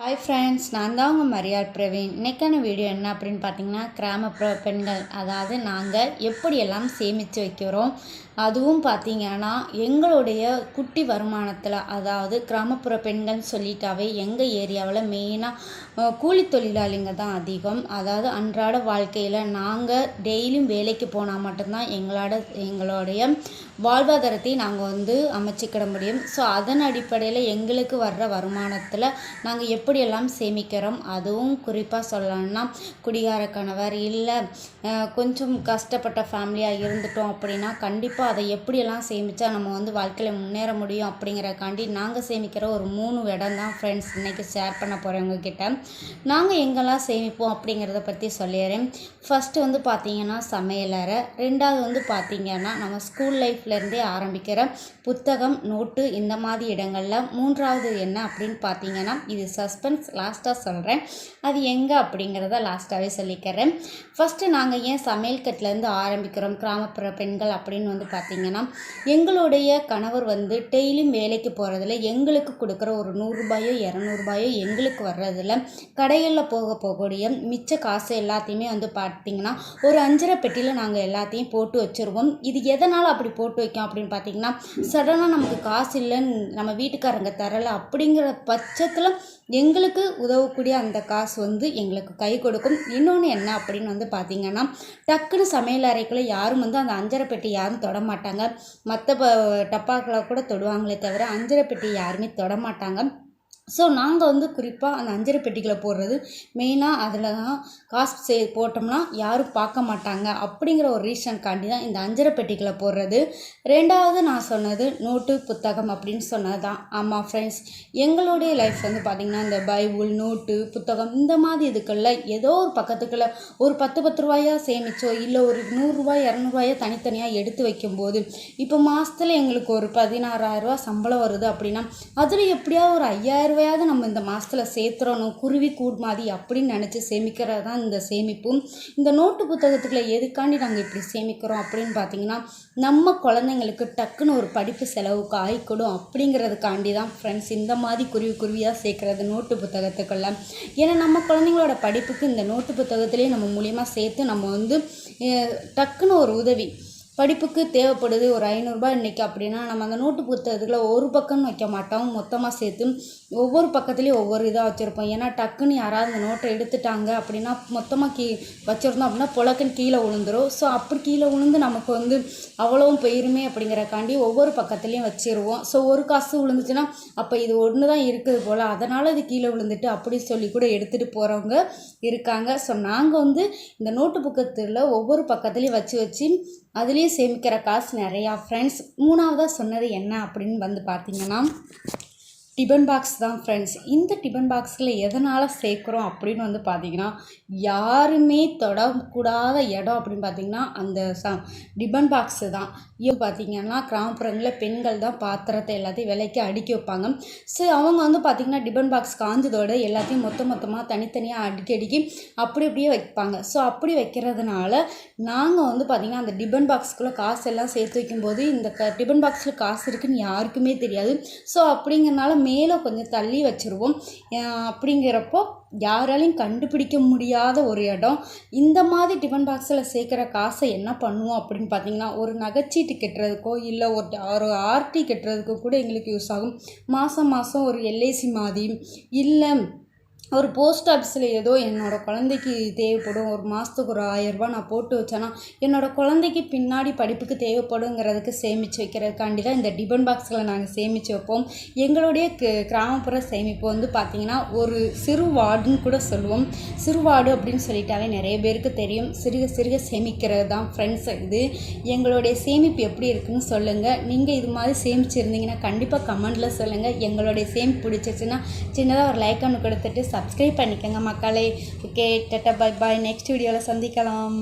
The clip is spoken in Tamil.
ஹாய் ஃப்ரெண்ட்ஸ் நான் தான் உங்கள் மரியாள் பிரவீன். இன்றைக்கான வீடியோ என்ன அப்படின்னு பார்த்தீங்கன்னா கிராமப்புற பெண்கள் அதாவது நாங்கள் எப்படியெல்லாம் சேமித்து வைக்கிறோம் அதுவும் பார்த்திங்கன்னா எங்களுடைய குட்டி வருமானத்தில் அதாவது கிராமப்புற பெண்கள்னு சொல்லிட்டாவே எங்கள் ஏரியாவில் மெயினாக கூலி தொழிலாளிங்க தான் அதிகம். அதாவது அன்றாட வாழ்க்கையில் நாங்கள் டெய்லியும் வேலைக்கு போனால் மட்டும்தான் எங்களோட எங்களுடைய வாழ்வாதாரத்தை நாங்கள் வந்து அமைச்சிக்கிட முடியும். ஸோ அதன் அடிப்படையில் எங்களுக்கு வர்ற வருமானத்தில் நாங்கள் எப்படியெல்லாம் சேமிக்கிறோம். அதுவும் குறிப்பாக சொல்லணும்னா குடிகார கணவர் இல்லை கொஞ்சம் கஷ்டப்பட்ட ஃபேமிலியாக இருந்துட்டோம் அப்படின்னா கண்டிப்பாக அதை எப்படியெல்லாம் சேமித்தா நம்ம வந்து வாழ்க்கையில் முன்னேற முடியும் அப்படிங்கிறக்காண்டி நாங்கள் சேமிக்கிற ஒரு மூணு இடம் தான் ஃப்ரெண்ட்ஸ் இன்றைக்கி ஷேர் பண்ண போகிறவங்க கிட்ட. நாங்கள் எங்கெல்லாம் சேமிப்போம் அப்படிங்கிறத பற்றி சொல்லிடுறேன். ஃபஸ்ட்டு வந்து பார்த்திங்கன்னா சமையலறை ரெண்டாவது வந்து பார்த்திங்கன்னா நம்ம ஸ்கூல் லைஃப்லேருந்தே ஆரம்பிக்கிற புத்தகம் நோட்டு இந்த மாதிரி இடங்களில். மூன்றாவது என்ன அப்படின்னு பார்த்தீங்கன்னா இது சஸ் சஸ்பென்ஸ் லாஸ்ட்டாக சொல்கிறேன் அது எங்கே அப்படிங்கிறத லாஸ்ட்டாகவே சொல்லிக்கிறேன். ஃபஸ்ட்டு நாங்கள் ஏன் சமையல் கட்டிலேருந்து ஆரம்பிக்கிறோம்? கிராமப்புற பெண்கள் அப்படின்னு வந்து பார்த்திங்கன்னா எங்களுடைய கணவர் வந்து டெய்லியும் வேலைக்கு போகிறதுல எங்களுக்கு கொடுக்குற ஒரு நூறுரூபாயோ இரநூறுபாயோ எங்களுக்கு வர்றதில் கடைகளில் போக போகக்கூடிய மிச்ச காசு எல்லாத்தையுமே வந்து பார்த்திங்கன்னா ஒரு அஞ்சரை பெட்டியில் நாங்கள் எல்லாத்தையும் போட்டு வச்சுருவோம். இது எதனால் அப்படி போட்டு வைக்கோம் அப்படின்னு பார்த்திங்கன்னா சடனாக நமக்கு காசு இல்லைன்னு நம்ம வீட்டுக்காரங்க தரலை அப்படிங்கிற பட்சத்தில் எங்களுக்கு உதவக்கூடிய அந்த காசு வந்து எங்களுக்கு கை கொடுக்கும். இன்னொன்று என்ன அப்படின்னு வந்து பார்த்திங்கன்னா டக்குன்னு சமையல் அறைக்குள்ளே யாரும் வந்து அந்த அஞ்சரை பெட்டி யாரும் தொடமாட்டாங்க மற்ற டப்பாக்களை கூட தொடுவாங்களே தவிர அஞ்சரை பெட்டி யாருமே தொட மாட்டாங்க. ஸோ நாங்கள் வந்து குறிப்பாக அந்த அஞ்சரை பெட்டிகளை போடுறது மெயினாக அதில் தான் காசு சே போட்டோம்னா யாரும் பார்க்க மாட்டாங்க. அப்படிங்கிற ஒரு ரீசன்காண்டி தான் இந்த அஞ்சரை பெட்டிகளை போடுறது. ரெண்டாவது நான் சொன்னது நோட்டு புத்தகம் அப்படின்னு சொன்னது தான். ஆமாம் ஃப்ரெண்ட்ஸ் எங்களுடைய லைஃப் வந்து பார்த்திங்கன்னா இந்த பைபிள் நோட்டு புத்தகம் இந்த மாதிரி இதுக்குள்ள ஏதோ ஒரு பக்கத்துக்குள்ள ஒரு பத்து பத்து ரூபாயாக சேமிச்சோ இல்லை ஒரு நூறுரூவா இரநூறுவாயோ தனித்தனியாக எடுத்து வைக்கும்போது இப்போ மாதத்தில் எங்களுக்கு ஒரு பதினாறாயிரரூவா சம்பளம் வருது அப்படின்னா அதில் எப்படியாவது ஒரு ஐயாயிரம் ரூபாயாவது நம்ம இந்த மாதத்தில் சேர்த்துறணும். குருவி கூட் மாதிரி அப்படின்னு நினச்சி சேமிக்கிறது தான் இந்த சேமிப்பும் இந்த நோட்டு புத்தகத்துக்குள்ள எதுக்காண்டி நாங்கள் இப்படி சேமிக்கிறோம் அப்படின்னு பார்த்தீங்கன்னா நம்ம குழந்தைங்களுக்கு டக்குன்னு ஒரு படிப்பு செலவுக்கு ஆயிக்கூடும் அப்படிங்கிறதுக்காண்டி தான் ஃப்ரெண்ட்ஸ் இந்த மாதிரி குருவி குருவியாக சேர்க்குறது நோட்டு புத்தகத்துக்குள்ள. ஏன்னா நம்ம குழந்தைங்களோட படிப்புக்கு இந்த நோட்டு புத்தகத்துலேயே நம்ம மூலியமாக சேர்த்து நம்ம வந்து டக்குன்னு ஒரு உதவி. படிப்புக்கு தேவைப்படுது. ஒரு ஐநூறுரூபா இன்றைக்கி அப்படின்னா நம்ம அந்த நோட்டு புத்தகத்தில் ஒரு பக்கம்னு வைக்க மாட்டோம். மொத்தமாக சேர்த்து ஒவ்வொரு பக்கத்துலேயும் ஒவ்வொரு இதாக வச்சுருப்போம். ஏன்னா டக்குன்னு யாராவது அந்த நோட்டை எடுத்துட்டாங்க அப்படின்னா மொத்தமாக கீ வச்சுருந்தோம் அப்படின்னா புழக்கன் கீழே விழுந்துரும் ஸோ அப்படி கீழே விழுந்து நமக்கு வந்து அவ்வளவும் போயிருமே அப்படிங்கிறக்காண்டி ஒவ்வொரு பக்கத்துலேயும் வச்சிருவோம். ஸோ ஒரு காசு விழுந்துச்சுன்னா அப்போ இது ஒன்று தான் இருக்குது போல். அதனால் இது கீழே விழுந்துட்டு அப்படி சொல்லி கூட எடுத்துகிட்டு போகிறவங்க இருக்காங்க. ஸோ நாங்கள் வந்து இந்த நோட்டு புக்கத்தில் ஒவ்வொரு பக்கத்துலேயும் வச்சு வச்சு அதுலேயும் சேமிக்கிற காசு நிறையா. ஃப்ரெண்ட்ஸ் மூணாவதாக சொன்னது என்ன அப்படின்னு வந்து பார்த்தீங்கன்னா டிபன் பாக்ஸ் தான் ஃப்ரெண்ட்ஸ் இந்த டிபன் பாக்ஸில் எதனால் சேர்க்குறோம் அப்படின்னு வந்து பார்த்திங்கன்னா யாருமே தொடக்கூடாத இடம் அப்படின்னு பார்த்திங்கன்னா அந்த ச டிபன் பாக்ஸு தான். இது பார்த்திங்கன்னா கிராமப்புறங்களில் பெண்கள் தான் பாத்திரத்தை எல்லாத்தையும் விலைக்கு அடுக்கி வைப்பாங்க. ஸோ அவங்க வந்து பார்த்திங்கன்னா டிபன் பாக்ஸ் காஞ்சதோடு எல்லாத்தையும் மொத்த மொத்தமாக தனித்தனியாக அடுக்கி அடுக்கி அப்படி அப்படியே வைப்பாங்க. ஸோ அப்படி வைக்கிறதுனால நாங்கள் வந்து பார்த்திங்கன்னா அந்த டிபன் பாக்ஸ்க்குள்ளே காசு எல்லாம் சேர்த்து வைக்கும்போது இந்த க டிபன் பாக்ஸில் காசு இருக்குதுன்னு யாருக்குமே தெரியாது. ஸோ அப்படிங்கிறனால மேலே கொஞ்சம் தள்ளி வச்சுருவோம். அப்படிங்கிறப்போ யாராலையும் கண்டுபிடிக்க முடியாத ஒரு இடம். இந்த மாதிரி டிஃபன் பாக்ஸில் சேர்க்குற காசை என்ன பண்ணுவோம் அப்படின்னு பார்த்தீங்கன்னா ஒரு நகைச்சீட்டு கட்டுறதுக்கோ இல்லை ஒரு ஒரு ஆர்டி கட்டுறதுக்கோ கூட எங்களுக்கு யூஸ் ஆகும். மாதம் மாதம் ஒரு எல்ஐசி மாதிரி. இல்லை ஒரு போஸ்ட் ஆஃபீஸில் ஏதோ என்னோடய குழந்தைக்கு தேவைப்படும் ஒரு மாதத்துக்கு ஒரு ஆயரூபா நான் போட்டு வச்சேன்னா என்னோடய குழந்தைக்கு பின்னாடி படிப்புக்கு தேவைப்படுங்கிறதுக்கு சேமித்து வைக்கிறதுக்காண்டி தான் இந்த டிபன் பாக்ஸில் நாங்கள் சேமித்து வைப்போம். எங்களுடைய கிராமப்புற சேமிப்பு வந்து பார்த்திங்கன்னா ஒரு சிறு வார்டுன்னு கூட சொல்லுவோம். சிறு வார்டு அப்படின்னு சொல்லிட்டாவே நிறைய பேருக்கு தெரியும். சிறுக சிறுக சேமிக்கிறது தான் ஃப்ரெண்ட்ஸ் இது. எங்களுடைய சேமிப்பு எப்படி இருக்குன்னு சொல்லுங்கள் நீங்கள் இது மாதிரி சேமிச்சிருந்தீங்கன்னா கண்டிப்பாக கமெண்டில் சொல்லுங்கள் எங்களுடைய சேமிப்பு பிடிச்சிச்சுன்னா சின்னதாக ஒரு லைக் ஒன்று கொடுத்துட்டு சப்ஸ்கிரைப் பண்ணிக்கோங்க மக்களே. Okay tata bye bye next வீடியோவில் சந்திக்கலாம்.